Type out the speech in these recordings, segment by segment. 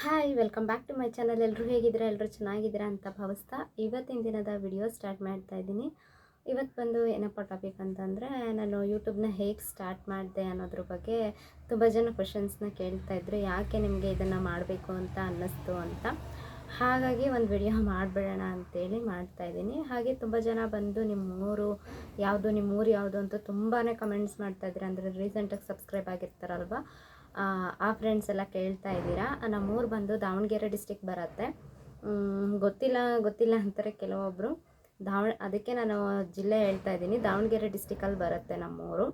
Hi welcome back to my channel ಎಲ್ಲರೂ ಹೇಗಿದ್ದೀರಾ? ಎಲ್ಲರೂ ಚೆನ್ನಾಗಿದ್ದೀರಾ ಅಂತ ಭಾವಿಸ್ತಾ ಇವತ್ತಿನ ದಿನದ ವಿಡಿಯೋ ಸ್ಟಾರ್ಟ್ ಮಾಡ್ತಾ ಇದ್ದೀನಿ. ಇವತ್ತು ಬಂದು ಏನಪ್ಪ ಟಾಪಿಕ್ ಅಂತಂದರೆ, ನಾನು ಯೂಟ್ಯೂಬ್ನ ಹೇಗೆ ಸ್ಟಾರ್ಟ್ ಮಾಡಿದೆ ಅನ್ನೋದ್ರ ಬಗ್ಗೆ ತುಂಬ ಜನ ಕ್ವಶನ್ಸ್ನ ಕೇಳ್ತಾ ಇದ್ರು. ಯಾಕೆ ನಿಮಗೆ ಇದನ್ನು ಮಾಡಬೇಕು ಅಂತ ಅನ್ನಿಸ್ತು ಅಂತ. ಹಾಗಾಗಿ ಒಂದು ವಿಡಿಯೋ ಮಾಡಿಬಿಡೋಣ ಅಂತೇಳಿ ಮಾಡ್ತಾ ಇದ್ದೀನಿ. ಹಾಗೆ ತುಂಬ ಜನ ಬಂದು ನಿಮ್ಮ ಊರು ಯಾವುದು ನಿಮ್ಮ ಊರು ಯಾವುದು ಅಂತ ತುಂಬಾ ಕಮೆಂಟ್ಸ್ ಮಾಡ್ತಾ ಇದ್ದೀರಾ. ಅಂದರೆ ರೀಸೆಂಟಾಗಿ ಸಬ್ಸ್ಕ್ರೈಬ್ ಆಗಿರ್ತಾರಲ್ವ? ಆ, ಫ್ರೆಂಡ್ಸ್ ಎಲ್ಲ ಕೇಳ್ತಾ ಇದ್ದೀರಾ? ನಮ್ಮೂರು ಬಂದು ದಾವಣಗೆರೆ ಡಿಸ್ಟಿಕ್ ಬರುತ್ತೆ. ಗೊತ್ತಿಲ್ಲ ಗೊತ್ತಿಲ್ಲ ಅಂತಾರೆ ಕೆಲವೊಬ್ಬರು ದಾವಣ ಅದಕ್ಕೆ ನಾನು ಜಿಲ್ಲೆ ಹೇಳ್ತಾ ಇದ್ದೀನಿ. ದಾವಣಗೆರೆ ಡಿಸ್ಟಿಕಲ್ಲಿ ಬರುತ್ತೆ ನಮ್ಮೂರು.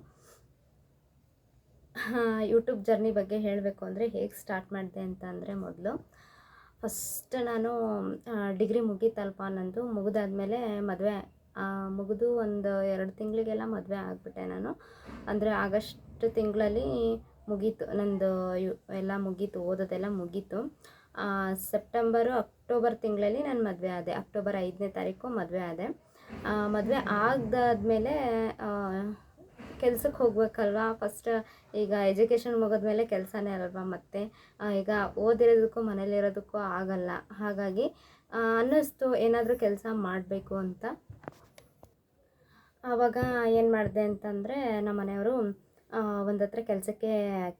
ಯೂಟ್ಯೂಬ್ ಜರ್ನಿ ಬಗ್ಗೆ ಹೇಳಬೇಕು ಅಂದರೆ ಹೇಗೆ ಸ್ಟಾರ್ಟ್ ಮಾಡಿದೆ ಅಂತ ಅಂದರೆ ಮೊದಲು ಫಸ್ಟ್ ನಾನು ಡಿಗ್ರಿ ಮುಗೀತಲ್ಪ ನಂದು. ಮುಗಿದಾದ್ಮೇಲೆ ಮದುವೆ ಮುಗಿದು ಒಂದು ಎರಡು ತಿಂಗಳಿಗೆಲ್ಲ ಮದುವೆ ಆಗಿಬಿಟ್ಟೆ ನಾನು. ಅಂದರೆ ಆಗಸ್ಟ್ ತಿಂಗಳಲ್ಲಿ ಮುಗೀತು, ನಂದು ಎಲ್ಲ ಮುಗೀತು, ಓದೋದೆಲ್ಲ ಮುಗೀತು. ಸೆಪ್ಟೆಂಬರು, ಅಕ್ಟೋಬರ್ ತಿಂಗಳಲ್ಲಿ ನಾನು ಮದುವೆ ಆದೆ. ಅಕ್ಟೋಬರ್ ಐದನೇ ತಾರೀಕು ಮದುವೆ ಆದೆ. ಮದುವೆ ಆಗದಾದ್ಮೇಲೆ ಕೆಲ್ಸಕ್ಕೆ ಹೋಗ್ಬೇಕಲ್ವಾ? ಫಸ್ಟ್ ಈಗ ಎಜುಕೇಷನ್ ಮುಗಿದ್ಮೇಲೆ ಕೆಲಸನೇ ಅಲ್ವಾ ಮತ್ತೆ? ಈಗ ಓದಿರೋದಕ್ಕೂ ಮನೇಲಿರೋದಕ್ಕೂ ಆಗಲ್ಲ. ಹಾಗಾಗಿ ಅನ್ನಿಸ್ತು ಏನಾದರೂ ಕೆಲಸ ಮಾಡಬೇಕು ಅಂತ. ಆವಾಗ ಏನು ಮಾಡಿದೆ ಅಂತಂದರೆ ನಮ್ಮ ಮನೆಯವರು ಒಂದು ಹತ್ರ ಕೆಲಸಕ್ಕೆ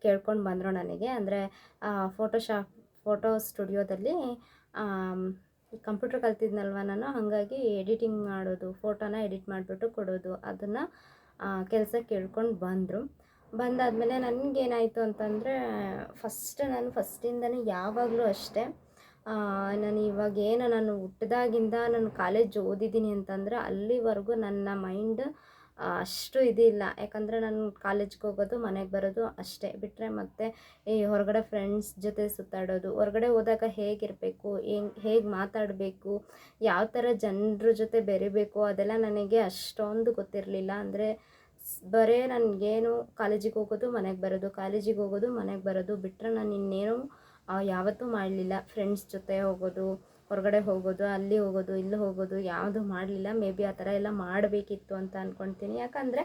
ಕೇಳ್ಕೊಂಡು ಬಂದರು ನನಗೆ. ಅಂದರೆ ಫೋಟೋಶಾಪ್ ಫೋಟೋ ಸ್ಟುಡಿಯೋದಲ್ಲಿ ಕಂಪ್ಯೂಟರ್ ಕಲ್ತಿದ್ನಲ್ವ ನಾನು, ಹಾಗಾಗಿ ಎಡಿಟಿಂಗ್ ಮಾಡೋದು ಫೋಟೋನ ಎಡಿಟ್ ಮಾಡಿಬಿಟ್ಟು ಕೊಡೋದು, ಅದನ್ನು ಕೆಲಸ ಕೇಳ್ಕೊಂಡು ಬಂದರು. ಬಂದಾದಮೇಲೆ ನನಗೇನಾಯಿತು ಅಂತಂದರೆ ಫಸ್ಟ್ ನಾನು ಫಸ್ಟಿಂದನೇ ಯಾವಾಗಲೂ ಅಷ್ಟೇ ನಾನು ಇವಾಗ ಏನು ನಾನು ಹುಟ್ಟಿದಾಗಿಂದ ನಾನು ಕಾಲೇಜ್ ಓದಿದ್ದೀನಿ ಅಂತಂದರೆ, ಅಲ್ಲಿವರೆಗೂ ನನ್ನ ಮೈಂಡ್ ಅಷ್ಟು ಇದಿಲ್ಲ ಯಾಕಂದರೆ ನಾನು ಕಾಲೇಜ್ಗೆ ಹೋಗೋದು, ಮನೆಗೆ ಬರೋದು ಅಷ್ಟೇ. ಬಿಟ್ಟರೆ ಮತ್ತೆ ಈ ಹೊರಗಡೆ ಫ್ರೆಂಡ್ಸ್ ಜೊತೆ ಸುತ್ತಾಡೋದು, ಹೊರಗಡೆ ಹೋದಾಗ ಹೇಗಿರಬೇಕು ಹೆಂಗೆ ಹೇಗೆ ಮಾತಾಡಬೇಕು, ಯಾವ ಥರ ಜನರ ಜೊತೆ ಬೆರಿಬೇಕು, ಅದೆಲ್ಲ ನನಗೆ ಅಷ್ಟೊಂದು ಗೊತ್ತಿರಲಿಲ್ಲ. ಅಂದರೆ ಬರೇ ನನಗೇನು ಕಾಲೇಜಿಗೆ ಹೋಗೋದು, ಮನೆಗೆ ಬರೋದು ಕಾಲೇಜಿಗೆ ಹೋಗೋದು, ಮನೆಗೆ ಬರೋದು ಬಿಟ್ಟರೆ ನಾನು ಇನ್ನೇನು ಯಾವತ್ತೂ ಮಾಡಲಿಲ್ಲ. ಫ್ರೆಂಡ್ಸ್ ಜೊತೆ ಹೋಗೋದು ಹೊರಗಡೆ ಹೋಗೋದು, ಅಲ್ಲಿ ಹೋಗೋದು, ಇಲ್ಲಿ ಹೋಗೋದು ಯಾವುದು ಮಾಡಲಿಲ್ಲ. ಮೇ ಬಿ ಆ ಥರ ಎಲ್ಲ ಮಾಡಬೇಕಿತ್ತು ಅಂತ ಅಂದ್ಕೊಳ್ತೀನಿ ಯಾಕಂದರೆ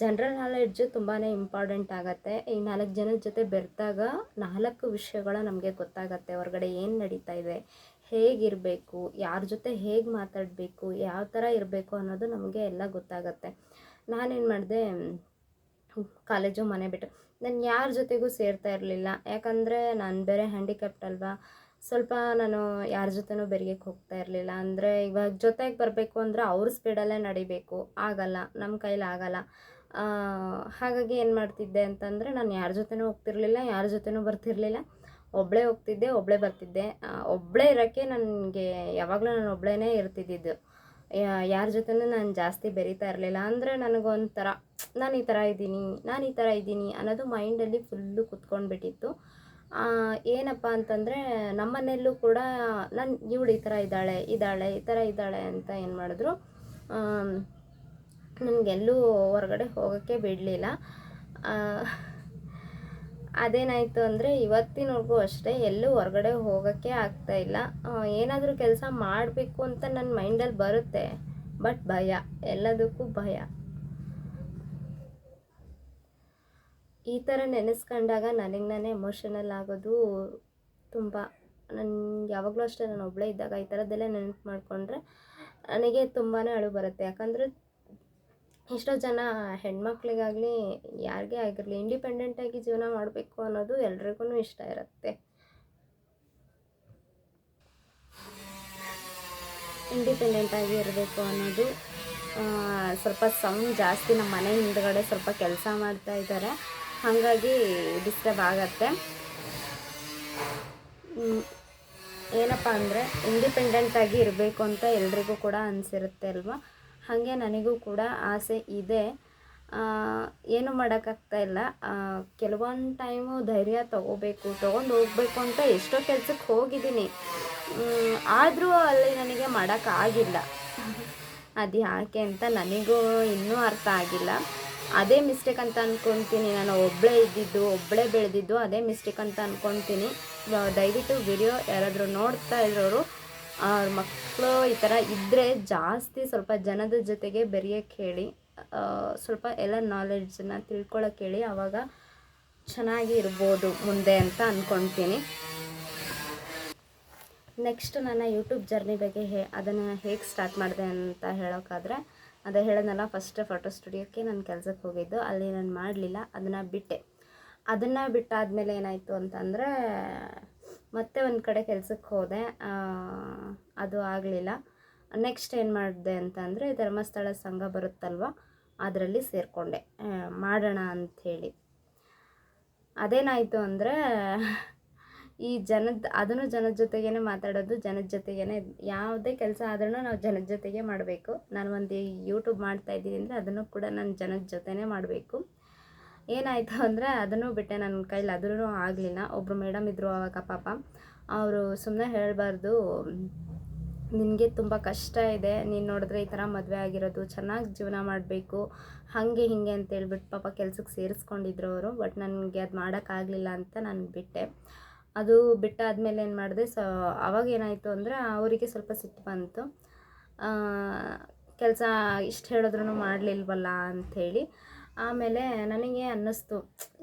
ಜನರಲ್ ನಾಲೆಡ್ಜು ತುಂಬಾ ಇಂಪಾರ್ಟೆಂಟ್ ಆಗುತ್ತೆ. ಈ ನಾಲ್ಕು ಜನದ ಜೊತೆ ಬೆರೆತಾಗ ನಾಲ್ಕು ವಿಷಯಗಳು ನಮಗೆ ಗೊತ್ತಾಗತ್ತೆ. ಹೊರಗಡೆ ಏನು ನಡೀತಾ ಇದೆ, ಹೇಗಿರಬೇಕು, ಯಾರ ಜೊತೆ ಹೇಗೆ ಮಾತಾಡಬೇಕು, ಯಾವ ಥರ ಇರಬೇಕು ಅನ್ನೋದು ನಮಗೆ ಎಲ್ಲ ಗೊತ್ತಾಗತ್ತೆ. ನಾನೇನು ಮಾಡಿದೆ, ಕಾಲೇಜು ಮನೆ ಬಿಟ್ಟು, ನಾನು ಯಾರ ಜೊತೆಗೂ ಸೇರ್ತಾ ಇರಲಿಲ್ಲ. ಯಾಕಂದರೆ ನಾನು ಬೇರೆ ಹ್ಯಾಂಡಿಕ್ಯಾಪ್ಟ್ ಅಲ್ವಾ ಸ್ವಲ್ಪ ನಾನು ಯಾರ ಜೊತೆನೂ ಬೆರೆಯಕ್ಕೆ ಹೋಗ್ತಾ ಇರಲಿಲ್ಲ. ಅಂದರೆ ಇವಾಗ ಜೊತೆಗೆ ಬರಬೇಕು ಅಂದರೆ ಅವ್ರ ಸ್ಪೀಡಲ್ಲೇ ನಡಿಬೇಕು. ಆಗಲ್ಲ ನಮ್ಮ ಕೈಲಿ ಆಗಲ್ಲ. ಹಾಗಾಗಿ ಏನು ಮಾಡ್ತಿದ್ದೆ ಅಂತಂದರೆ ನಾನು ಯಾರ ಜೊತೆನೂ ಹೋಗ್ತಿರ್ಲಿಲ್ಲ, ಯಾರ ಜೊತೆನೂ ಬರ್ತಿರ್ಲಿಲ್ಲ. ಒಬ್ಬಳೇ ಹೋಗ್ತಿದ್ದೆ ಒಬ್ಬಳೇ ಬರ್ತಿದ್ದೆ. ಒಬ್ಬಳೇ ಇರೋಕ್ಕೆ ನನಗೆ ಯಾವಾಗಲೂ ನಾನು ಒಬ್ಬಳೇ ಇರ್ತಿದ್ದಿದ್ದು. ಯಾರ ಜೊತೆನೂ ನಾನು ಜಾಸ್ತಿ ಬೆರೀತಾ ಇರಲಿಲ್ಲ. ಅಂದರೆ ನನಗೊಂಥರ, ನಾನು ಈ ಥರ ಇದ್ದೀನಿ, ನಾನು ಈ ಥರ ಇದ್ದೀನಿ ಅನ್ನೋದು ಮೈಂಡಲ್ಲಿ ಫುಲ್ಲು ಕುತ್ಕೊಂಡ್ಬಿಟ್ಟಿತ್ತು. ಏನಪ್ಪ ಅಂತಂದರೆ ನಮ್ಮನೆಯಲ್ಲೂ ಕೂಡ ನಾನು ಇವಳು ಈ ಥರ ಇದ್ದಾಳೆ ಇದ್ದಾಳೆ, ಈ ಥರ ಇದ್ದಾಳೆ ಅಂತ ಏನು ಮಾಡಿದ್ರು. ನನಗೆಲ್ಲೂ ಹೊರಗಡೆ ಹೋಗೋಕ್ಕೆ ಬಿಡಲಿಲ್ಲ. ಅದೇನಾಯಿತು ಅಂದರೆ ಇವತ್ತಿನವರೆಗೂ ಅಷ್ಟೇ ಎಲ್ಲೂ ಹೊರಗಡೆ ಹೋಗೋಕ್ಕೆ ಇಲ್ಲ. ಏನಾದರೂ ಕೆಲಸ ಮಾಡಬೇಕು ಅಂತ ನನ್ನ ಮೈಂಡಲ್ಲಿ ಬರುತ್ತೆ ಬಟ್ ಭಯ, ಎಲ್ಲದಕ್ಕೂ ಭಯ. ಈ ಥರ ನೆನೆಸ್ಕೊಂಡಾಗ ನನಗೆ ನಾನೇ ಎಮೋಷನಲ್ ಆಗೋದು ತುಂಬ. ನಾನು ಯಾವಾಗಲೂ ಅಷ್ಟೇ ನಾನು ಒಬ್ಬಳೇ ಇದ್ದಾಗ ಈ ಥರದ್ದೆಲ್ಲ ನೆನಪು ಮಾಡಿಕೊಂಡ್ರೆ ನನಗೆ ತುಂಬಾ ಅಳು ಬರುತ್ತೆ. ಯಾಕಂದರೆ ಎಷ್ಟೋ ಜನ ಹೆಣ್ಮಕ್ಳಿಗಾಗಲಿ ಯಾರಿಗೇ ಆಗಿರಲಿ ಇಂಡಿಪೆಂಡೆಂಟಾಗಿ ಜೀವನ ಮಾಡಬೇಕು ಅನ್ನೋದು ಎಲ್ರಿಗೂ ಇಷ್ಟ ಇರುತ್ತೆ. ಇಂಡಿಪೆಂಡೆಂಟಾಗಿ ಇರಬೇಕು ಅನ್ನೋದು ಸ್ವಲ್ಪ ಸೌಂಡ್ ಜಾಸ್ತಿ ನಮ್ಮ ಮನೆ ಹಿಂದ್ಗಡೆ ಸ್ವಲ್ಪ ಕೆಲಸ ಮಾಡ್ತಾ ಇದ್ದಾರೆ ಹಾಗಾಗಿ ಡಿಸ್ಟರ್ಬ್ ಆಗತ್ತೆ. ಏನಪ್ಪ ಅಂದರೆ ಇಂಡಿಪೆಂಡೆಂಟಾಗಿ ಇರಬೇಕು ಅಂತ ಎಲ್ರಿಗೂ ಕೂಡ ಅನಿಸಿರುತ್ತೆ ಅಲ್ವಾ? ಹಾಗೆ ನನಗೂ ಕೂಡ ಆಸೆ ಇದೆ. ಏನು ಮಾಡೋಕ್ಕಾಗ್ತಾ ಇಲ್ಲ. ಕೆಲವೊಂದು ಟೈಮು ಧೈರ್ಯ ತೊಗೋಬೇಕು, ತೊಗೊಂಡು ಹೋಗಬೇಕು ಅಂತ ಎಷ್ಟೋ ಕೆಲ್ಸಕ್ಕೆ ಹೋಗಿದ್ದೀನಿ. ಆದರೂ ಅಲ್ಲಿ ನನಗೆ ಮಾಡೋಕ್ಕಾಗಿಲ್ಲ ಅದು ಯಾಕೆ ಅಂತ ನನಗೂ ಇನ್ನೂ ಅರ್ಥ ಆಗಿಲ್ಲ. ಅದೇ ಮಿಸ್ಟೇಕ್ ಅಂತ ಅಂದ್ಕೊತೀನಿ ನಾನು ಒಬ್ಬಳೇ ಇದ್ದಿದ್ದು ಒಬ್ಬಳೇ ಬೆಳೆದಿದ್ದು ಅದೇ ಮಿಸ್ಟೇಕ್ ಅಂತ ಅಂದ್ಕೊತೀನಿ ದಯವಿಟ್ಟು ವಿಡಿಯೋ ಯಾರಾದರೂ ನೋಡ್ತಾ ಇರೋರು ಅವ್ರ ಮಕ್ಕಳು ಈ ಥರ ಇದ್ದರೆ ಜಾಸ್ತಿ ಸ್ವಲ್ಪ ಜನದ ಜೊತೆಗೆ ಬೆರೆಯೋಕ್ಕೆ ಹೇಳಿ. ಸ್ವಲ್ಪ ಎಲ್ಲ ನಾಲೆಡ್ಜನ್ನ ತಿಳ್ಕೊಳ್ಳೋಕೆ ಹೇಳಿ. ಆವಾಗ ಚೆನ್ನಾಗಿ ಇರ್ಬೋದು ಮುಂದೆ ಅಂತ ಅಂದ್ಕೊತೀನಿ ನೆಕ್ಸ್ಟ್ ನನ್ನ ಯೂಟ್ಯೂಬ್ ಜರ್ನಿ ಬಗ್ಗೆ ಹೇ, ಅದನ್ನು ಹೇಗೆ ಸ್ಟಾರ್ಟ್ ಮಾಡಿದೆ ಅಂತ ಹೇಳೋಕ್ಕಾದ್ರೆ ಅದೇ ಹೇಳೋದಲ್ಲ ಫಸ್ಟ್ ಫೋಟೋ ಸ್ಟುಡಿಯೋಕ್ಕೆ ನಾನು ಕೆಲಸಕ್ಕೆ ಹೋಗಿದ್ದು, ಅಲ್ಲಿ ನಾನು ಮಾಡಲಿಲ್ಲ, ಅದನ್ನು ಬಿಟ್ಟೆ. ಅದನ್ನು ಬಿಟ್ಟಾದಮೇಲೆ ಏನಾಯಿತು ಅಂತಂದರೆ, ಮತ್ತೆ ಒಂದು ಕಡೆ ಕೆಲಸಕ್ಕೆ ಹೋದೆ. ಅದು ಆಗಲಿಲ್ಲ. ನೆಕ್ಸ್ಟ್ ಏನು ಮಾಡಿದೆ ಅಂತಂದರೆ, ಧರ್ಮಸ್ಥಳ ಸಂಘ ಬರುತ್ತಲ್ವ, ಅದರಲ್ಲಿ ಸೇರಿಕೊಂಡೆ. ಮಾಡೋಣ ಅಂಥೇಳಿ ಅದೇನಾಯಿತು ಅಂದರೆ ಈ ಜನದ, ಅದನ್ನು ಜನದ ಜೊತೆಗೇನೆ ಮಾತಾಡೋದು, ಜನದ ಜೊತೆಗೇನೆ ಯಾವುದೇ ಕೆಲಸ ಆದ್ರೂ ನಾವು ಜನದ ಜೊತೆಗೆ ಮಾಡಬೇಕು. ನಾನು ಒಂದು ಯೂಟ್ಯೂಬ್ ಮಾಡ್ತಾ ಇದ್ದೀನಿ ಅಂದರೆ ಅದನ್ನು ಕೂಡ ನಾನು ಜನದ ಜೊತೆನೇ ಮಾಡಬೇಕು. ಏನಾಯಿತು ಅಂದರೆ ಅದನ್ನು ಬಿಟ್ಟೆ ನನ್ನ ಕೈಲಿ ಅದ್ರೂ ಆಗಲಿಲ್ಲ. ಒಬ್ಬರು ಮೇಡಮ್ ಇದ್ದರು ಅವಾಗ ಪಾಪ. ಅವರು ಸುಮ್ಮನೆ ಹೇಳಬಾರ್ದು, ನಿನಗೆ ತುಂಬ ಕಷ್ಟ ಇದೆ, ನೀನು ನೋಡಿದ್ರೆ ಈ ಥರ ಮದುವೆ ಆಗಿರೋದು, ಚೆನ್ನಾಗಿ ಜೀವನ ಮಾಡಬೇಕು, ಹಾಗೆ ಹೀಗೆ ಅಂತ ಹೇಳ್ಬಿಟ್ಟು ಪಾಪ ಕೆಲಸಕ್ಕೆ ಸೇರಿಸ್ಕೊಂಡಿದ್ರು ಅವರು ಬಟ್ ನನಗೆ ಅದು ಮಾಡೋಕ್ಕಾಗಲಿಲ್ಲ ಅಂತ ನಾನು ಬಿಟ್ಟೆ. ಅದು ಬಿಟ್ಟಾದ್ಮೇಲೆ ಏನು ಮಾಡಿದೆ, ಸೊ, ಅವಾಗ ಏನಾಯಿತು ಅಂದರೆ ಅವರಿಗೆ ಸ್ವಲ್ಪ ಸಿಟ್ಟು ಬಂತು. ಕೆಲಸ ಇಷ್ಟು ಹೇಳಿದ್ರು ಮಾಡಲಿಲ್ವಲ್ಲ ಅಂಥೇಳಿ ಆಮೇಲೆ ನನಗೆ ಅನ್ನಿಸ್ತು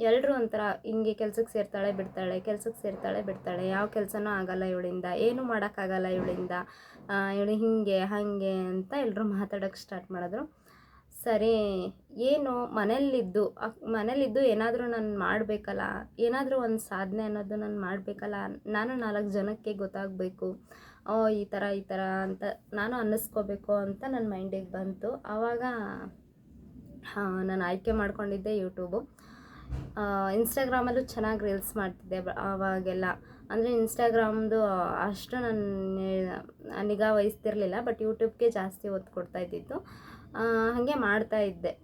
ಎಲ್ಲರೂ ಒಂಥರ ಹಿಂಗೆ ಕೆಲ್ಸಕ್ಕೆ ಸೇರ್ತಾಳೆ ಬಿಡ್ತಾಳೆ ಕೆಲ್ಸಕ್ಕೆ ಸೇರ್ತಾಳೆ ಬಿಡ್ತಾಳೆ, ಯಾವ ಕೆಲಸನೂ ಆಗಲ್ಲ ಇವಳಿಂದ, ಏನೂ ಮಾಡೋಕ್ಕಾಗಲ್ಲ ಇವಳಿಂದ ಇವಳು ಹೀಗೆ, ಹಾಗೆ ಅಂತ ಎಲ್ಲರೂ ಮಾತಾಡೋಕ್ಕೆ ಸ್ಟಾರ್ಟ್ ಮಾಡಿದ್ರು. ಸರಿ ಏನು ಮನೇಲಿದ್ದು ಮನೇಲಿದ್ದು ಏನಾದರೂ ನಾನು ಮಾಡಬೇಕಲ್ಲ ಏನಾದರೂ ಒಂದು ಸಾಧನೆ ಅನ್ನೋದು ನಾನು ಮಾಡಬೇಕಲ್ಲ ನಾನು ನಾಲ್ಕು ಜನಕ್ಕೆ ಗೊತ್ತಾಗಬೇಕು. ಓ ಈ ಥರ ಈ ಥರ ಅಂತ ನಾನು ಅನ್ನಿಸ್ಕೋಬೇಕು ಅಂತ ನನ್ನ ಮೈಂಡಿಗೆ ಬಂತು. ಆವಾಗ ನಾನು ಆಯ್ಕೆ ಮಾಡ್ಕೊಂಡಿದ್ದೆ ಯೂಟ್ಯೂಬು ಇನ್ಸ್ಟಾಗ್ರಾಮಲ್ಲೂ ಚೆನ್ನಾಗಿ ರೀಲ್ಸ್ ಮಾಡ್ತಿದ್ದೆ ಆವಾಗೆಲ್ಲ ಅಂದರೆ ಇನ್ಸ್ಟಾಗ್ರಾಮ್ದು ಅಷ್ಟು ನಾನು ನಿಗಾ ವಹಿಸ್ತಿರ್ಲಿಲ್ಲ ಬಟ್ ಯೂಟ್ಯೂಬ್ಗೆ ಜಾಸ್ತಿ ಒತ್ತು ಕೊಡ್ತಾ ಇದ್ದಿದ್ದು. ಆ, ಹಾಗೆ ಮಾಡ್ತಾ ಇದ್ದೆ.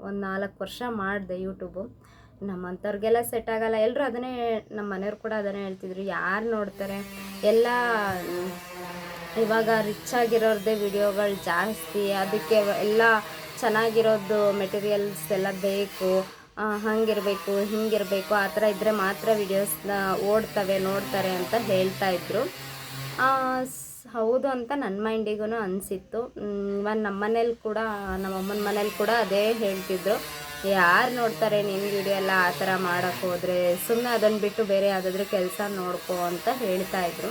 ಒಂದು ನಾಲ್ಕು ವರ್ಷ ಮಾಡಿದೆ ಯೂಟ್ಯೂಬು ನಮ್ಮಂಥವ್ರಿಗೆಲ್ಲ ಸೆಟ್ ಆಗಲ್ಲ. ಎಲ್ಲರೂ ಅದನ್ನೇ ನಮ್ಮ ಮನೆಯವ್ರು ಕೂಡ ಅದನ್ನೇ ಹೇಳ್ತಿದ್ರು. ಯಾರು ನೋಡ್ತಾರೆ? ಎಲ್ಲ ಇವಾಗ ರಿಚ್ ಆಗಿರೋರ್ದೇ ವಿಡಿಯೋಗಳು ಜಾಸ್ತಿ. ಅದಕ್ಕೆ ಎಲ್ಲ ಚೆನ್ನಾಗಿರೋದು ಮೆಟೀರಿಯಲ್ಸ್ ಎಲ್ಲ ಬೇಕು. ಹಂಗಿರಬೇಕು, ಹಿಂಗಿರಬೇಕು. ಆ ಥರ ಇದ್ದರೆ ಮಾತ್ರ ವಿಡಿಯೋಸ್ನ ಓಡ್ತವೆ, ನೋಡ್ತಾರೆ ಅಂತ ಹೇಳ್ತಾ ಸ್- ಹೌದು ಅಂತ ನನ್ನ ಮೈಂಡಿಗೂ ಅನಿಸಿತ್ತು. ಇವನ್ ನಮ್ಮ ಮನೇಲಿ ಕೂಡ ನಮ್ಮ ಅಮ್ಮನ ಮನೇಲಿ ಕೂಡ ಅದೇ ಹೇಳ್ತಿದ್ರು. ಯಾರು ನೋಡ್ತಾರೆ ನಿನ್ನ ವಿಡಿಯೋ ಎಲ್ಲ ಆ ಥರ ಮಾಡೋಕ್ಕೆ ಹೋದರೆ ಸುಮ್ಮನೆ ಅದನ್ನು ಬಿಟ್ಟು ಬೇರೆ ಯಾವುದಾದ್ರೂ ಕೆಲಸ ನೋಡ್ಕೋ ಅಂತ ಹೇಳ್ತಾ ಇದ್ರು.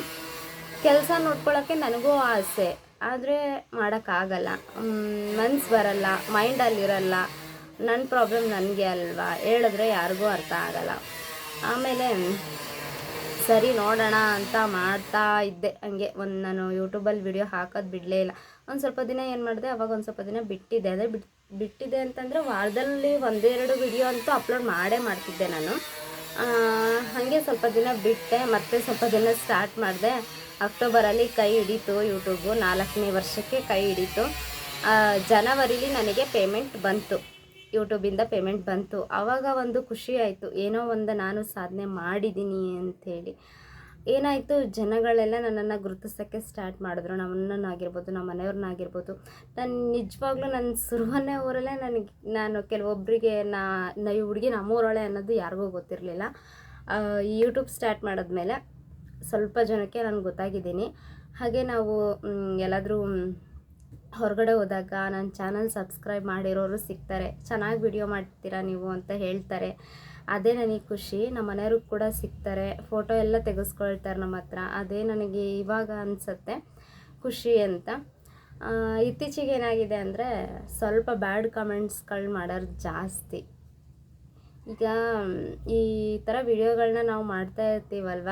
ಕೆಲಸ ನೋಡ್ಕೊಳ್ಳೋಕ್ಕೆ ನನಗೂ ಆಸೆ. ಆದರೆ ಮಾಡೋಕ್ಕಾಗಲ್ಲ ಮನ್ಸು ಬರಲ್ಲ ಮೈಂಡಲ್ಲಿರಲ್ಲ ನನ್ನ ಪ್ರಾಬ್ಲಮ್ ನನಗೆ ಅಲ್ವಾ? ಹೇಳಿದ್ರೆ ಯಾರಿಗೂ ಅರ್ಥ ಆಗಲ್ಲ. ಆಮೇಲೆ ಸರಿ ನೋಡೋಣ ಅಂತ ಮಾಡ್ತಾ ಇದ್ದೆ. ಹಂಗೆ ಒಂದು ನಾನು ಯೂಟ್ಯೂಬಲ್ಲಿ ವಿಡಿಯೋ ಹಾಕೋದು ಬಿಡಲೇ ಇಲ್ಲ. ಒಂದು ಸ್ವಲ್ಪ ದಿನ ಏನು ಮಾಡಿದೆ? ಅವಾಗ ಒಂದು ಸ್ವಲ್ಪ ದಿನ ಬಿಟ್ಟಿದ್ದೆ. ಅದೇ ಬಿಟ್ ಬಿಟ್ಟಿದೆ ಅಂತಂದರೆ ವಾರದಲ್ಲಿ ಒಂದೆರಡು ವಿಡಿಯೋ ಅಂತೂ ಅಪ್ಲೋಡ್ ಮಾಡೇ ಮಾಡ್ತಿದ್ದೆ ನಾನು. ಹಾಗೆ ಸ್ವಲ್ಪ ದಿನ ಬಿಟ್ಟೆ. ಮತ್ತೆ ಸ್ವಲ್ಪ ದಿನ ಸ್ಟಾರ್ಟ್ ಮಾಡಿದೆ. ಅಕ್ಟೋಬರಲ್ಲಿ ಕೈ ಹಿಡಿತು ಯೂಟ್ಯೂಬು ನಾಲ್ಕನೇ ವರ್ಷಕ್ಕೆ ಕೈ ಹಿಡಿತು. ಜನವರಿಲಿ ನನಗೆ ಪೇಮೆಂಟ್ ಬಂತು. ಯೂಟ್ಯೂಬಿಂದ ಪೇಮೆಂಟ್ ಬಂತು. ಆವಾಗ ಒಂದು ಖುಷಿ ಆಯಿತು. ಏನೋ ಒಂದು ನಾನು ಸಾಧನೆ ಮಾಡಿದ್ದೀನಿ ಅಂಥೇಳಿ. ಏನಾಯಿತು? ಜನಗಳೆಲ್ಲ ನನ್ನನ್ನು ಗುರುತಿಸೋಕ್ಕೆ ಸ್ಟಾರ್ಟ್ ಮಾಡಿದ್ರು. ನಮ್ಮನ್ನಾಗಿರ್ಬೋದು ನಮ್ಮ ಮನೆಯವ್ರನ್ನಾಗಿರ್ಬೋದು. ನಾನು ನಿಜವಾಗ್ಲೂ ನನ್ನ ಸುರುವನ್ನೇ ಊರಲ್ಲೇ ನನಗೆ, ನಾನು ಕೆಲವೊಬ್ಬರಿಗೆ ನಾ ನಾ ಈ ಹುಡುಗಿ ನಮ್ಮೂರೊಳೆ ಅನ್ನೋದು ಯಾರಿಗೂ ಗೊತ್ತಿರಲಿಲ್ಲ. ಯೂಟ್ಯೂಬ್ ಸ್ಟಾರ್ಟ್ ಮಾಡಿದ್ಮೇಲೆ ಸ್ವಲ್ಪ ಜನಕ್ಕೆ ನಾನು ಗೊತ್ತಾಗಿದ್ದೀನಿ. ಹಾಗೆ ನಾವು ಎಲ್ಲಾದರೂ ಹೊರಗಡೆ ಹೋದಾಗ ನನ್ನ ಚಾನಲ್ ಸಬ್ಸ್ಕ್ರೈಬ್ ಮಾಡಿರೋರು ಸಿಗ್ತಾರೆ. ಚೆನ್ನಾಗಿ ವಿಡಿಯೋ ಮಾಡ್ತೀರಾ ನೀವು ಅಂತ ಹೇಳ್ತಾರೆ. ಅದೇ ನನಗೆ ಖುಷಿ, ನಮ್ಮ ಮನೆಯವ್ರಿಗೆ ಕೂಡ ಸಿಗ್ತಾರೆ. ಫೋಟೋ ಎಲ್ಲ ತೆಗೆಸ್ಕೊಳ್ತಾರೆ ನಮ್ಮ ಹತ್ರ. ಅದೇ ನನಗೆ ಇವಾಗ ಅನಿಸುತ್ತೆ ಖುಷಿ ಅಂತ. ಇತ್ತೀಚೆಗೆ ಏನಾಗಿದೆ ಅಂದರೆ ಸ್ವಲ್ಪ ಬ್ಯಾಡ್ ಕಮೆಂಟ್ಸ್ಗಳು ಮಾಡೋರು ಜಾಸ್ತಿ. ಈಗ, ಈ ಥರ ವಿಡಿಯೋಗಳನ್ನ ನಾವು ಮಾಡ್ತಾ ಇರ್ತೀವಲ್ವ?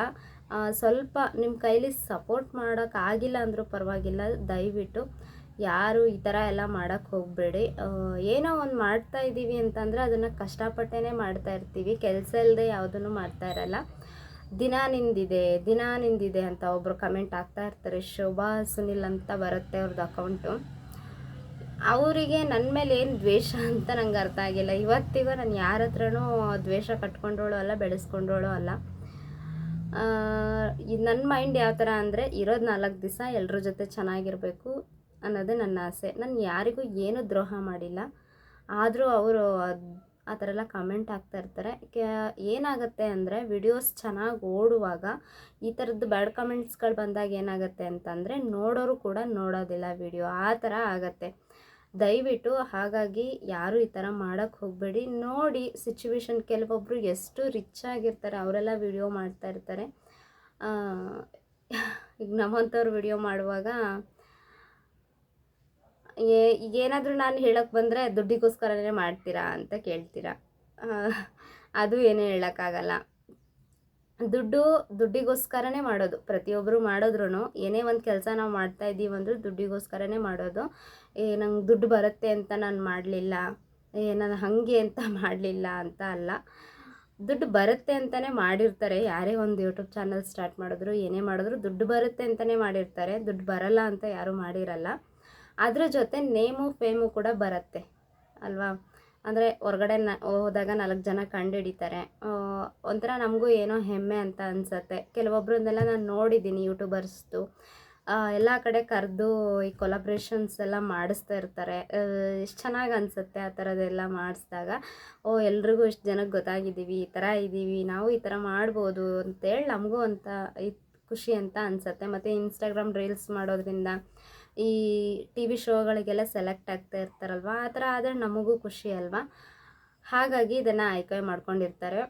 ಸ್ವಲ್ಪ ನಿಮ್ಮ ಕೈಲಿ ಸಪೋರ್ಟ್ ಮಾಡೋಕ್ಕಾಗಿಲ್ಲ ಅಂದರೂ ಪರವಾಗಿಲ್ಲ. ದಯವಿಟ್ಟು ಯಾರು ಈ ಥರ ಎಲ್ಲ ಮಾಡೋಕ್ಕೆ ಹೋಗಬೇಡಿ. ಏನೋ ಒಂದು ಮಾಡ್ತಾ ಇದ್ದೀವಿ ಅಂತಂದರೆ ಅದನ್ನು ಕಷ್ಟಪಟ್ಟೇ ಮಾಡ್ತಾ ಇರ್ತೀವಿ. ಕೆಲಸ ಇಲ್ಲದೆ ಯಾವುದನ್ನು ಮಾಡ್ತಾ ಇರಲ್ಲ. ದಿನ ನಿಂದಿದೆ ದಿನ ನಿಂದಿದೆ ಅಂತ ಒಬ್ಬರು ಕಮೆಂಟ್ ಆಗ್ತಾ ಇರ್ತಾರೆ. ಶೋಭಾ, ಸುನಿಲ್ ಅಂತ ಬರುತ್ತೆ ಅವ್ರದ್ದು ಅಕೌಂಟು ಅವರಿಗೆ ನನ್ನ ಮೇಲೆ ಏನು ದ್ವೇಷ ಅಂತ ನಂಗೆ ಅರ್ಥ ಆಗಿಲ್ಲ. ಇವತ್ತಿಗೂ ನಾನು ಯಾರ ಹತ್ರನೂ ದ್ವೇಷ ಕಟ್ಕೊಂಡೋಳು ಅಲ್ಲ, ಬೆಳೆಸ್ಕೊಂಡೋಳು ಅಲ್ಲ. ನನ್ನ ಮೈಂಡ್ ಯಾವ ಥರ ಅಂದರೆ ಇರೋದು ನಾಲ್ಕು ದಿವಸ ಎಲ್ಲರ ಜೊತೆ ಚೆನ್ನಾಗಿರಬೇಕು. ಅನ್ನೋದು ನನ್ನ ಆಸೆ. ನಾನು ಯಾರಿಗೂ ಏನೂ ದ್ರೋಹ ಮಾಡಿಲ್ಲ. ಆದರೂ ಅವರು ಆ ಥರ ಎಲ್ಲ ಕಮೆಂಟ್ ಇರ್ತಾರೆ. ಏನಾಗುತ್ತೆ ಅಂದರೆ ವಿಡಿಯೋಸ್ ಚೆನ್ನಾಗಿ ಓಡುವಾಗ ಈ ಥರದ್ದು ಬ್ಯಾಡ್ ಕಮೆಂಟ್ಸ್ಗಳು ಬಂದಾಗ ಏನಾಗುತ್ತೆ ಅಂತಂದರೆ ನೋಡೋರು ಕೂಡ ನೋಡೋದಿಲ್ಲ ವಿಡಿಯೋ ಆ ಥರ ಆಗತ್ತೆ. ದಯವಿಟ್ಟು ಹಾಗಾಗಿ ಯಾರು ಈ ಥರ ಮಾಡೋಕ್ಕೆ ಹೋಗಬೇಡಿ. ನೋಡಿ ಸಿಚುವೇಶನ್ ಕೆಲವೊಬ್ಬರು ಎಷ್ಟು ರಿಚ್ ಆಗಿರ್ತಾರೆ. ಅವರೆಲ್ಲ ವಿಡಿಯೋ ಮಾಡ್ತಾ ಇರ್ತಾರೆ. ಈಗ ನಮ್ಮಂಥವ್ರು ವಿಡಿಯೋ ಮಾಡುವಾಗ ಏನಾದರೂ ನಾನು ಹೇಳಕ್ಕೆ ಬಂದರೆ ದುಡ್ಡಿಗೋಸ್ಕರನೇ ಮಾಡ್ತೀರಾ ಅಂತ ಕೇಳ್ತೀರಾ? ಅದು ಏನೂ ಹೇಳೋಕ್ಕಾಗಲ್ಲ. ದುಡ್ಡು ದುಡ್ಡಿಗೋಸ್ಕರನೇ ಮಾಡೋದು. ಪ್ರತಿಯೊಬ್ಬರು ಮಾಡಿದ್ರು ಏನೇ ಒಂದು ಕೆಲಸ ನಾವು ಮಾಡ್ತಾ ಇದ್ದೀವಿ ಅಂದರೂ ದುಡ್ಡಿಗೋಸ್ಕರನೇ ಮಾಡೋದು. ಏ, ನಂಗೆ ದುಡ್ಡು ಬರುತ್ತೆ ಅಂತ ನಾನು ಮಾಡಲಿಲ್ಲ. ಏ, ನಾನು ಹಾಗೆ ಅಂತ ಮಾಡಲಿಲ್ಲ ಅಂತ ಅಲ್ಲ. ದುಡ್ಡು ಬರುತ್ತೆ ಅಂತಲೇ ಮಾಡಿರ್ತಾರೆ. ಯಾರೇ ಒಂದು ಯೂಟ್ಯೂಬ್ ಚಾನಲ್ ಸ್ಟಾರ್ಟ್ ಮಾಡಿದ್ರು, ಏನೇ ಮಾಡಿದ್ರು ದುಡ್ಡು ಬರುತ್ತೆ ಅಂತಲೇ ಮಾಡಿರ್ತಾರೆ. ದುಡ್ಡು ಬರಲ್ಲ ಅಂತ ಯಾರೂ ಮಾಡಿರಲ್ಲ. ಅದ್ರ ಜೊತೆ ನೇಮು, ಫೇಮು ಕೂಡ ಬರುತ್ತೆ, ಅಲ್ವಾ? ಅಂದರೆ ಹೊರಗಡೆ ನ ಹೋದಾಗ ನಾಲ್ಕು ಜನ ಕಂಡು ಹಿಡಿತಾರೆ ಒಂಥರ ನಮಗೂ ಏನೋ ಹೆಮ್ಮೆ ಅಂತ ಅನಿಸತ್ತೆ. ಕೆಲವೊಬ್ಬರನ್ನೆಲ್ಲ ನಾನು ನೋಡಿದ್ದೀನಿ ಯೂಟ್ಯೂಬರ್ಸ್ದು. ಎಲ್ಲ ಕಡೆ ಕರೆದು ಈ ಕೊಲಾಬ್ರೇಷನ್ಸ್ ಎಲ್ಲ ಮಾಡಿಸ್ತಾ ಇರ್ತಾರೆ. ಎಷ್ಟು ಚೆನ್ನಾಗಿ ಅನಿಸುತ್ತೆ ಆ ಥರದ್ದೆಲ್ಲ ಮಾಡಿಸಿದಾಗ, ಓ, ಎಲ್ರಿಗೂ ಇಷ್ಟು ಜನಕ್ಕೆ ಗೊತ್ತಾಗಿದ್ದೀವಿ, ಈ ಥರ ಇದ್ದೀವಿ ನಾವು ಈ ಥರ ಮಾಡ್ಬೋದು ಅಂತೇಳಿ ನಮಗೂ ಅಂತ ಖುಷಿ ಅಂತ ಅನಿಸುತ್ತೆ. ಮತ್ತು ಇನ್ಸ್ಟಾಗ್ರಾಮ್ ರೀಲ್ಸ್ ಮಾಡೋದ್ರಿಂದ ಈ ಟಿ ವಿ ಶೋಗಳಿಗೆಲ್ಲ ಸೆಲೆಕ್ಟ್ ಆಗ್ತಾ ಇರ್ತಾರಲ್ವ? ಆ ಥರ ಆದರೆ ನಮಗೂ ಖುಷಿ ಅಲ್ವಾ? ಹಾಗಾಗಿ ಇದನ್ನು ಆಯ್ಕೆ ಮಾಡ್ಕೊಂಡಿರ್ತಾರೆ.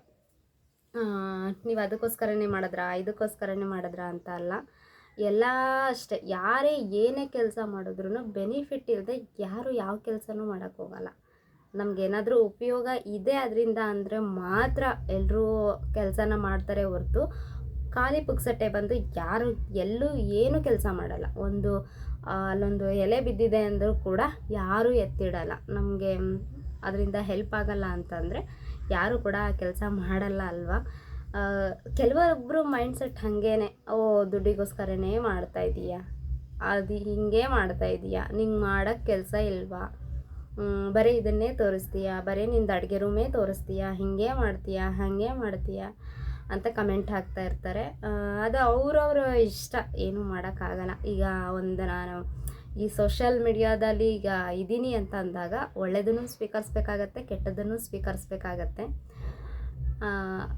ನೀವು ಅದಕ್ಕೋಸ್ಕರನೇ ಮಾಡಿದ್ರಾ? ಇದಕ್ಕೋಸ್ಕರನೇ ಮಾಡಿದ್ರಾ ಅಂತ ಅಲ್ಲ. ಎಲ್ಲ ಅಷ್ಟೇ. ಯಾರೇ ಏನೇ ಕೆಲಸ ಮಾಡಿದ್ರು ಬೆನಿಫಿಟ್ ಇಲ್ಲದೆ ಯಾರು ಯಾವ ಕೆಲಸನೂ ಮಾಡೋಕ್ಕೋಗಲ್ಲ ನಮಗೇನಾದರೂ ಉಪಯೋಗ ಇದೆ ಅದರಿಂದ ಅಂದರೆ ಮಾತ್ರ ಎಲ್ಲರೂ ಕೆಲಸನ ಮಾಡ್ತಾರೆ ಹೊರತು ಖಾಲಿ ಪುಕ್ಸಟ್ಟೆ ಬಂದು ಯಾರು ಎಲ್ಲೂ ಏನೂ ಕೆಲಸ ಮಾಡಲ್ಲ. ಒಂದು ಅಲ್ಲೊಂದು ಎಲೆ ಬಿದ್ದಿದೆ ಅಂದರೂ ಕೂಡ ಯಾರೂ ಎತ್ತಿಡಲ್ಲ. ನಮಗೆ ಅದರಿಂದ ಹೆಲ್ಪ್ ಆಗಲ್ಲ ಅಂತಂದರೆ ಯಾರೂ ಕೂಡ ಕೆಲಸ ಮಾಡಲ್ಲ ಅಲ್ವಾ? ಕೆಲವೊಬ್ಬರು ಮೈಂಡ್ಸೆಟ್ ಹಾಗೇನೆ, ಓ, ದುಡ್ಡಿಗೋಸ್ಕರನೇ ಮಾಡ್ತಾ ಇದೀಯಾ? ಅದು ಹಿಂಗೆ ಮಾಡ್ತಾ ಇದೀಯಾ? ನಿಂಗೆ ಮಾಡೋಕ್ಕೆ ಕೆಲಸ ಇಲ್ವಾ? ಬರೀ ಇದನ್ನೇ ತೋರಿಸ್ತೀಯಾ? ಬರೀ ನಿಂದು ಅಡುಗೆ ರೂಮೇ ತೋರಿಸ್ತೀಯಾ? ಹೀಗೆ ಮಾಡ್ತೀಯಾ? ಹಾಗೆ ಮಾಡ್ತೀಯಾ? ಅಂತ ಕಮೆಂಟ್ ಹಾಕ್ತಾ ಇರ್ತಾರೆ. ಅದು ಅವ್ರವ್ರ ಇಷ್ಟ. ಏನು ಮಾಡೋಕ್ಕಾಗಲ್ಲ. ಈಗ ಒಂದು ನಾನು ಈ ಸೋಷಿಯಲ್ ಮೀಡಿಯಾದಲ್ಲಿ ಈಗ ಇದ್ದೀನಿ ಅಂತ ಅಂದಾಗ ಒಳ್ಳೆಯದನ್ನು ಸ್ವೀಕರಿಸ್ಬೇಕಾಗತ್ತೆ ಕೆಟ್ಟದನ್ನು ಸ್ವೀಕರಿಸ್ಬೇಕಾಗತ್ತೆ.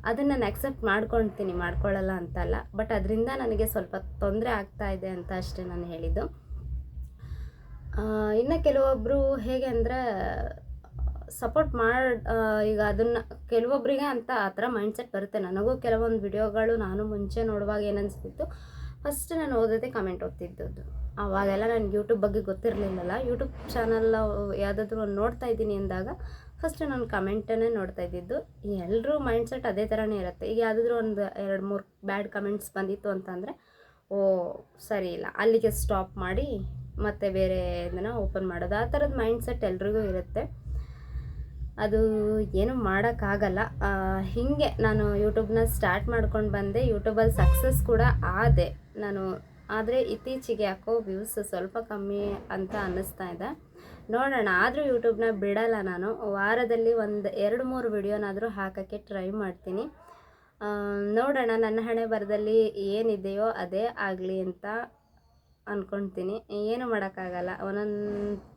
ಅದನ್ನು ನಾನು ಅಕ್ಸೆಪ್ಟ್ ಮಾಡ್ಕೊಳ್ತೀನಿ, ಮಾಡ್ಕೊಳ್ಳಲ್ಲ ಅಂತಲ್ಲ. ಬಟ್ ಅದರಿಂದ ನನಗೆ ಸ್ವಲ್ಪ ತೊಂದರೆ ಆಗ್ತಾ ಇದೆ ಅಂತ ಅಷ್ಟೇ ನಾನು ಹೇಳಿದ್ದು. ಇನ್ನು ಕೆಲವೊಬ್ಬರು ಹೇಗೆ ಅಂದರೆ ಸಪೋರ್ಟ್ ಮಾಡಿ ಈಗ ಅದನ್ನು ಕೆಲವೊಬ್ಬರಿಗೆ ಅಂತ ಆ ಥರ ಮೈಂಡ್ಸೆಟ್ ಬರುತ್ತೆ. ನನಗೂ ಕೆಲವೊಂದು ವಿಡಿಯೋಗಳು ನಾನು ಮುಂಚೆ ನೋಡುವಾಗ ಏನನ್ಸ್ತಿತ್ತು ಫಸ್ಟ್ ನಾನು ಓದೋದೇ ಕಮೆಂಟ್ ಓದ್ತಿದ್ದದ್ದು. ಆವಾಗೆಲ್ಲ ನನಗೆ ಯೂಟ್ಯೂಬ್ ಬಗ್ಗೆ ಗೊತ್ತಿರಲಿಲ್ಲಲ್ಲ. ಯೂಟ್ಯೂಬ್ ಚಾನಲ್ ಯಾವುದಾದ್ರೂ ಒಂದು ನೋಡ್ತಾ ಇದ್ದೀನಿ ಅಂದಾಗ ಫಸ್ಟ್ ನಾನು ಕಮೆಂಟನ್ನೇ ನೋಡ್ತಾ ಇದ್ದಿದ್ದು. ಎಲ್ಲರೂ ಮೈಂಡ್ಸೆಟ್ ಅದೇ ಥರನೇ ಇರುತ್ತೆ. ಈಗ ಯಾವುದಾದ್ರೂ ಒಂದು ಎರಡು ಮೂರು ಬ್ಯಾಡ್ ಕಮೆಂಟ್ಸ್ ಬಂದಿತ್ತು ಅಂತಂದರೆ, ಓ, ಸರಿ ಇಲ್ಲ. ಅಲ್ಲಿಗೆ ಸ್ಟಾಪ್ ಮಾಡಿ ಮತ್ತೆ ಬೇರೆ ಇದನ್ನು ಓಪನ್ ಮಾಡೋದು. ಆ ಥರದ ಮೈಂಡ್ಸೆಟ್ ಎಲ್ರಿಗೂ ಇರುತ್ತೆ. ಅದು ಏನು ಮಾಡೋಕ್ಕಾಗಲ್ಲ. ಹೀಗೆ ನಾನು ಯೂಟ್ಯೂಬ್ನ ಸ್ಟಾರ್ಟ್ ಮಾಡ್ಕೊಂಡು ಬಂದೆ. ಯೂಟ್ಯೂಬಲ್ಲಿ ಸಕ್ಸಸ್ ಕೂಡ ಆದೆ. ನಾನು, ಆದರೆ ಇತ್ತೀಚೆಗೆ ಯಾಕೋ ವ್ಯೂಸ್ ಸ್ವಲ್ಪ ಕಮ್ಮಿ ಅಂತ ಅನ್ನಿಸ್ತಾ ಇದೆ. ನೋಡೋಣ, ಆದರೂ ಯೂಟ್ಯೂಬ್ನ ಬಿಡಲ್ಲ ನಾನು. ವಾರದಲ್ಲಿ ಒಂದು ಎರಡು ಮೂರು ವಿಡಿಯೋನಾದರೂ ಹಾಕೋಕ್ಕೆ ಟ್ರೈ ಮಾಡ್ತೀನಿ. ನೋಡೋಣ, ನನ್ನ ಹಣೆ ಬರದಲ್ಲಿ ಏನಿದೆಯೋ ಅದೇ ಆಗಲಿ ಅಂತ ಅಂದ್ಕೊಳ್ತೀನಿ ಏನು ಮಾಡೋಕ್ಕಾಗಲ್ಲ. ಒಂದೊಂದು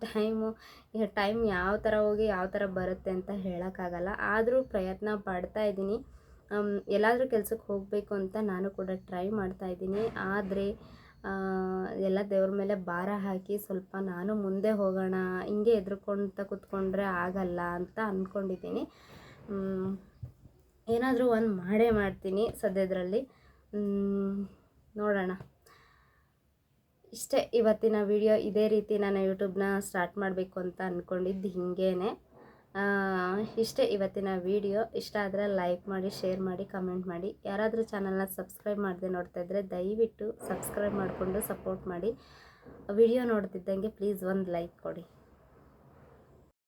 ಟೈಮು ಈ ಟೈಮ್ ಯಾವ ಥರ ಹೋಗಿ ಯಾವ ಥರ ಬರುತ್ತೆ ಅಂತ ಹೇಳೋಕ್ಕಾಗಲ್ಲ. ಆದರೂ ಪ್ರಯತ್ನ ಪಡ್ತಾ ಇದ್ದೀನಿ. ಎಲ್ಲಾದರೂ ಕೆಲ್ಸಕ್ಕೆ ಹೋಗಬೇಕು ಅಂತ ನಾನು ಕೂಡ ಟ್ರೈ ಮಾಡ್ತಾ ಇದ್ದೀನಿ. ಆದರೆ ಎಲ್ಲ ದೇವ್ರ ಮೇಲೆ ಭಾರ ಹಾಕಿ ಸ್ವಲ್ಪ ನಾನು ಮುಂದೆ ಹೋಗೋಣ, ಹಿಂಗೆ ಎದುರ್ಕೊಳ್ತಾ ಕೂತ್ಕೊಂಡ್ರೆ ಆಗಲ್ಲ ಅಂತ ಅಂದ್ಕೊಂಡಿದ್ದೀನಿ ಏನಾದರೂ ಒಂದು ಮಾಡೇ ಮಾಡ್ತೀನಿ ಸದ್ಯದರಲ್ಲಿ. ನೋಡೋಣ. ಇಷ್ಟೇ ಇವತ್ತಿನ ವಿಡಿಯೋ ಇದೇ ರೀತಿ ನಾನು ಯೂಟ್ಯೂಬ್ನ ಸ್ಟಾರ್ಟ್ ಮಾಡಬೇಕು ಅಂತ ಅಂದ್ಕೊಂಡಿದ್ದು ಹಿಂಗೇನೆ. ಆ, ಇಷ್ಟೇ ಇವತ್ತಿನ ವಿಡಿಯೋ ಇಷ್ಟ ಆದರೆ ಲೈಕ್ ಮಾಡಿ ಶೇರ್ ಮಾಡಿ ಕಮೆಂಟ್ ಮಾಡಿ. ಯಾರಾದರೂ ಚಾನಲ್ನ ಸಬ್ಸ್ಕ್ರೈಬ್ ಮಾಡದೆ ನೋಡ್ತಾ ಇದ್ದರೆ ದಯವಿಟ್ಟು ಸಬ್ಸ್ಕ್ರೈಬ್ ಮಾಡಿಕೊಂಡು ಸಪೋರ್ಟ್ ಮಾಡಿ. ವಿಡಿಯೋ ನೋಡ್ತಿದ್ದಂಗೆ ಪ್ಲೀಸ್ ಒಂದು ಲೈಕ್ ಕೊಡಿ.